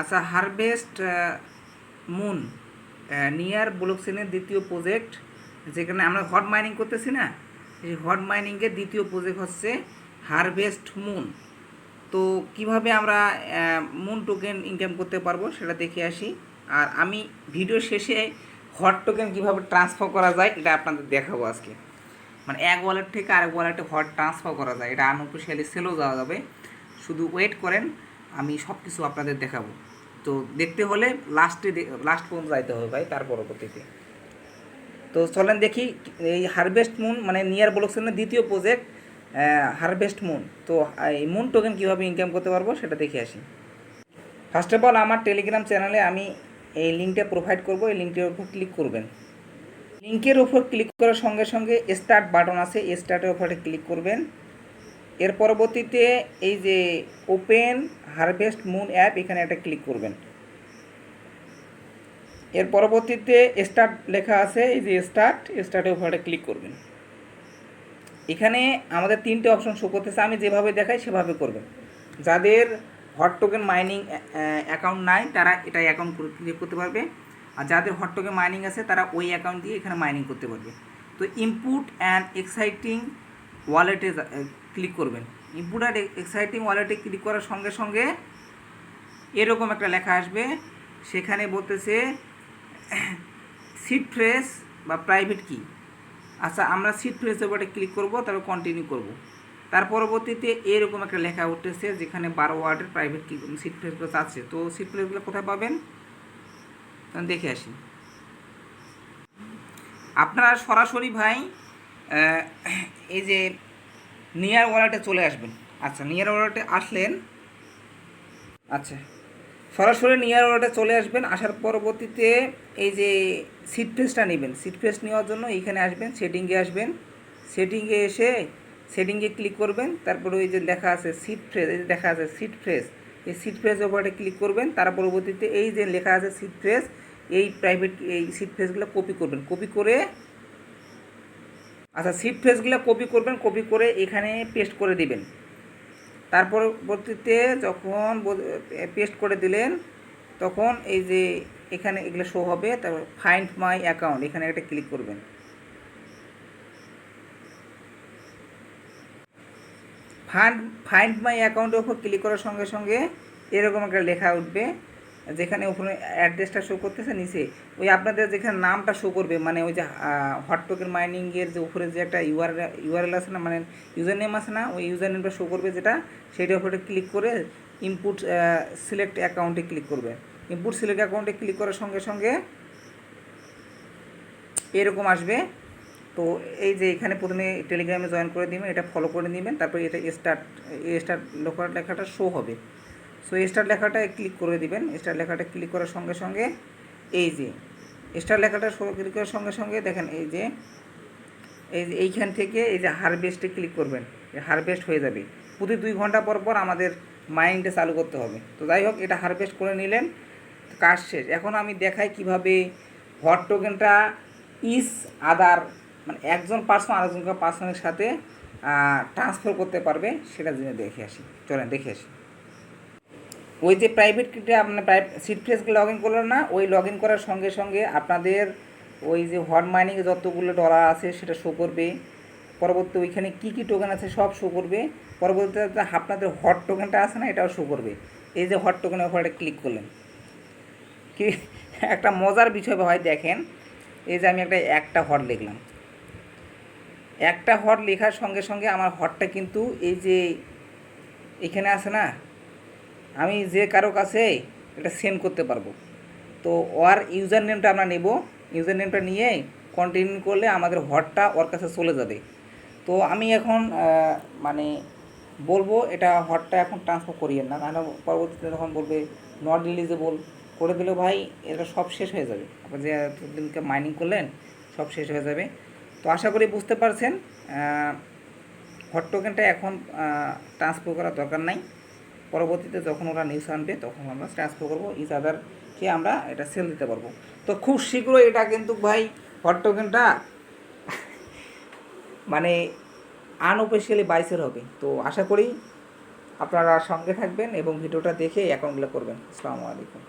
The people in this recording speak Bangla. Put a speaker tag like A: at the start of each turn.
A: আচ্ছা হারভেস্ট মুন নিয়ার ব্লকসেনের দ্বিতীয় প্রজেক্ট যেখানে আমরা হট মাইনিং করতেছি না, এই হট মাইনিংয়ের দ্বিতীয় প্রজেক্ট হচ্ছে হারভেস্ট মুন তো কীভাবে আমরা মুন টোকেন ইনকাম করতে পারব সেটা দেখে আসি। আর আমি ভিডিও শেষে হট টোকেন কীভাবে ট্রান্সফার করা যায় এটা আপনাদের দেখাবো আজকে। মানে এক ওয়ালেট থেকে আরেক ওয়ালেটে হট ট্রান্সফার করা যায়। এটা আনঅফিসিয়ালি সেলও যাওয়া যাবে। শুধু ওয়েট করেন আমি সব কিছু আপনাদের দেখাবো। তো দেখতে হলে লাস্টে লাস্ট পর্যন্ত যাইতে হবে ভাই, তার পরবর্তীতে। তো চলেন দেখি, এই হারভেস্ট মুন মানে নিয়ার ব্লকসেনের দ্বিতীয় প্রজেক্ট হারভেস্ট মুন তো এই মুন টোকেন কীভাবে ইনকাম করতে পারব সেটা দেখে আসি। ফার্স্ট অফ অল আমার টেলিগ্রাম চ্যানেলে আমি এই লিঙ্কটা প্রোভাইড করব, এই লিঙ্কটির উপর ক্লিক করবেন। লিঙ্কের উপর ক্লিক করার সঙ্গে সঙ্গে স্টার্ট বাটন আছে স্টার্টের উপরে ক্লিক করবেন। এর পরবর্তীতে এই যে ওপেন হারভেস্ট মুন অ্যাপ, এখানে একটা ক্লিক করবেন। এর পরবর্তীতে স্টার্ট লেখা আছে, এই যে স্টার্ট, স্টার্টের উপরে ক্লিক করবেন। এখানে আমাদের তিনটে অপশন শো করতেছে, আমি যেভাবে দেখাই সেভাবে করবেন। যাদের হট টোকেন মাইনিং অ্যাকাউন্ট নাই, তারা এটা অ্যাকাউন্ট ক্রিয়েট করতে পারবে। আর যাদের হট টোকেন মাইনিং আছে, তারা ওই অ্যাকাউন্ট দিয়ে এখানে মাইনিং করতে পারবে। তো ইনপুট অ্যান্ড এক্সাইটিং ওয়ালেটে ক্লিক করবেন। অ্যান্ড এক্সাইটিং ওয়ালেটে ক্লিক করার সঙ্গে সঙ্গে এরকম একটা লেখা আসবে। সেখানে বলতেছে সিট ফ্রেশ বা প্রাইভেট কি আচ্ছা আমরা সিট ফ্রেশের উপরে ক্লিক করব, তারপর কন্টিনিউ করব। তার পরবর্তীতে এরকম একটা লেখা উঠতেছে, যেখানে বারো ওয়ার্ডের প্রাইভেট কি সিট ফ্রেশগুলো আছে। তো সিট ফ্রেসগুলো কোথায় পাবেন? দেখে আসি। আপনারা সরাসরি ভাই এই যে নিয়ার ওয়ালেটে চলে আসবেন। আচ্ছা নিয়ার ওয়ালেটে আসলেন। আচ্ছা সরাসরি নিয়ার ওয়ালেটে চলে আসবেন। আসার পরবর্তীতে এই যে সিট ফ্রেসটা নেবেন। সিট ফেস নেওয়ার জন্য এইখানে আসবেন সেটিংয়ে আসবেন। সেটিংয়ে এসে সেটিংয়ে ক্লিক করবেন। তারপরে ওই যে লেখা আছে সিট ফ্রেস এই যে দেখা আছে সিট ফ্রেস এই সিট ফ্রেস উপরে ক্লিক করবেন। তার পরবর্তীতে এই যে লেখা আছে সিট ফ্রেস এই প্রাইভেট এই সিট ফ্রেসগুলো কপি করবেন। কপি করে আচ্ছা সিট ফ্রেসগুলো কপি করবেন, কপি করে এখানে পেস্ট করে দিবেন। তার পরবর্তীতে যখন পেস্ট করে দিলেন, তখন এই যে এখানে এগুলো শো হবে, তারপর ফাইন্ড মাই অ্যাকাউন্ট এখানে একটা ক্লিক করবেন। ফান্ড ফাইন্ড মাই অ্যাকাউন্টের উপর ক্লিক করার সঙ্গে সঙ্গে এরকম একটা লেখা উঠবে। যেখানে উপরে অ্যাড্রেসটা শো করতেছে নিচে, ওই আপনাদের যেখানে নামটা শো করবে মানে ওই যে হট টোকেন মাইনিংয়ের যে উপরে যে একটা ইউআর ইউআরএল আছে না মানে ইউজার নেম আছে না, ওই ইউজার নেমটা শো করবে যেটা সেইটার উপরে ক্লিক করে ইনপুট সিলেক্ট অ্যাকাউন্টে ক্লিক করবে। ইনপুট সিলেক্ট অ্যাকাউন্টে ক্লিক করার সঙ্গে সঙ্গে এরকম আসবে। তো এই যে এখানে প্রথমে টেলিগ্রামে জয়েন করে দিবেন, এটা ফলো করে নেবেন তারপরে এটা স্টার্ট স্টার্ট লেখাটা শো হবে। সো স্টার লেখাটা ক্লিক করে দিবেন। স্টার লেখাটা ক্লিক করার সঙ্গে সঙ্গে এই যে স্টার লেখাটা ক্লিক করার সঙ্গে সঙ্গে দেখেন এই যে এই যে এইখান থেকে এই যে হারভেস্টে ক্লিক করবেন। হারভেস্ট হয়ে যাবে। প্রতি দুই ঘণ্টা পর পর আমাদের মাইন্ডে চালু করতে হবে। তো যাই হোক, এটা হারভেস্ট করে নিলেন। কাজ শেষ। এখন আমি দেখাই কীভাবে হট টোকেনটা ইস আদার মানে একজন পার্সন আরেকজনকে পার্সনের সাথে ট্রান্সফার করতে পারবে, সেটা জেনে দেখে আসি। চলেন, দেখে আসি। ওই যে প্রাইভেট কিটা আপনার সিট ফ্রেসকে লগ ইন করলেন না, ওই লগ ইন করার সঙ্গে সঙ্গে আপনাদের ওই যে হট মাইনিং যতগুলো ডলার আছে সেটা শো করবে। পরবর্তী ওইখানে কী কী টোকেন আছে সব শো করবে। পরবর্তীতে আপনাদের হট টোকেনটা আছে না, এটাও শো করবে। এই যে হট টোকেনের উপরে ক্লিক করলেন। কি, একটা মজার বিষয় হয়, দেখেন। এই যে আমি একটা একটা হট লিখলাম। একটা হট লেখার সঙ্গে সঙ্গে আমার হটটা কিন্তু এই যে এখানে আছে না আমি যে কারও কাছে এটা সেন্ড করতে পারব। তো ওর ইউজার নেমটা আমরা নেব। ইউজার নেমটা নিয়ে কন্টিনিউ করলে আমাদের হটটা ওর কাছে চলে যাবে। তো আমি এখন মানে বলব এটা হটটা এখন ট্রান্সফার করিয়েন না। নাহলে পরবর্তীতে যখন বলবে নট রিলিজেবল করে দিলে ভাই, এটা সব শেষ হয়ে যাবে। আপনি যে এতদিনকে মাইনিং করলেন, সব শেষ হয়ে যাবে। তো আশা করি বুঝতে পারছেন হট টোকেনটা এখন ট্রান্সফার করার দরকার নাই। পরবর্তীতে যখন ওরা নিউজ আনবে, তখন আমরা ট্রান্সফার করব ইচ আদারকে আমরা এটা সেল দিতে পারব। তো খুব শীঘ্রই এটা কিন্তু ভাই হট টোকেনটা মানে আনঅফিসিয়ালি বাইসের হবে। তো আশা করি আপনারা সঙ্গে থাকবেন এবং ভিডিওটা দেখে অ্যাকাউন্টগুলো করবেন। আসসালামু আলাইকুম।